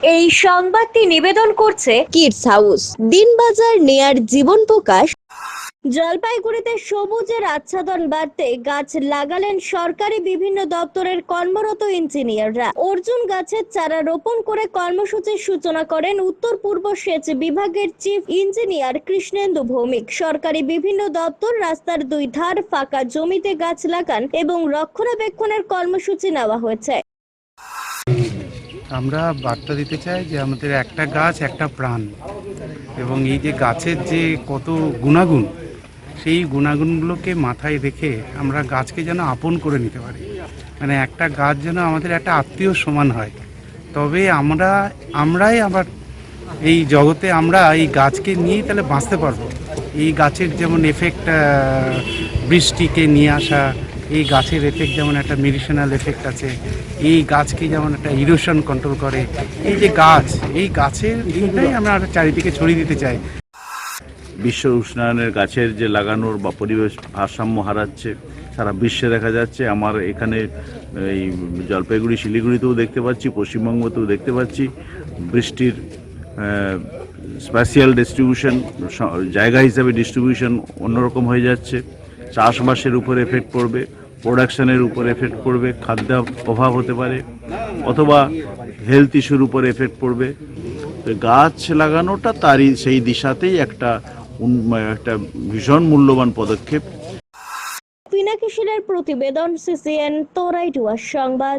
এই সংবাদটি নিবেদন করছে কিডস হাউস। দিনবাজার নেয়ার জীবন প্রকাশ। জলপাইগুড়িতে সবুজের আচ্ছাদন বাড়তে গাছ লাগালেন সরকারি বিভিন্ন দপ্তরের কর্মরত ইঞ্জিনিয়াররা। অর্জুন গাছের চারা রোপণ করে কর্মসূচির সূচনা করেন উত্তর পূর্ব সেচ বিভাগের চিফ ইঞ্জিনিয়ার কৃষ্ণেন্দু ভৌমিক। সরকারি বিভিন্ন দপ্তর রাস্তার দুই ধার ফাঁকা জমিতে গাছ লাগান এবং রক্ষণাবেক্ষণের কর্মসূচি নেওয়া হয়েছে। আমরা বার্তা দিতে চাই যে আমাদের একটা গাছ, একটা প্রাণ। এবং এই যে গাছের যে কত গুণাগুণ, সেই গুণাগুণগুলোকে মাথায় রেখে আমরা গাছকে যেন আপন করে নিতে পারি। মানে একটা গাছ যেন আমাদের একটা আত্মীয় সমান হয়। তবে আমরা, আমরাই আবার এই জগতে আমরা এই গাছকে নিয়েই তাহলে বাঁচতে পারব। এই গাছের যেমন এফেক্ট বৃষ্টিকে নিয়ে আসা এই গাছের এফেক্ট যেমন একটা মেডিসিনাল এফেক্ট আছে, এই গাছকে যেমন একটা ইরোশন কন্ট্রোল করে, এই যে গাছ, এই গাছের এইটাই আমরা চারিদিকে ছড়িয়ে দিতে চাই। বিশ্ব উষ্ণায়নের গাছের যে লাগানোর বা পরিবেশ ভারসাম্য হারাচ্ছে, সারা বিশ্বে দেখা যাচ্ছে, আমার এখানে এই জলপাইগুড়ি, শিলিগুড়িতেও দেখতে পাচ্ছি, পশ্চিমবঙ্গতেও দেখতে পাচ্ছি, বৃষ্টির স্পেশিয়াল ডিস্ট্রিবিউশন জায়গা হিসাবে ডিস্ট্রিবিউশন অন্যরকম হয়ে যাচ্ছে, চাষবাসের উপর এফেক্ট পড়বে প্রোডাকশনের উপর এফেক্ট পড়বে, খাদ্য অভাব হতে পারে, অথবা হেলথ ইস্যুর উপর এফেক্ট পড়বে। তো গাছ লাগানোটা তারই সেই দিশাতেই একটা একটা ভীষণ মূল্যবান পদক্ষেপ। পিনাকিশিলের প্রতিবেদন, সিসিএন তোরাইটুয়া সংবাদ।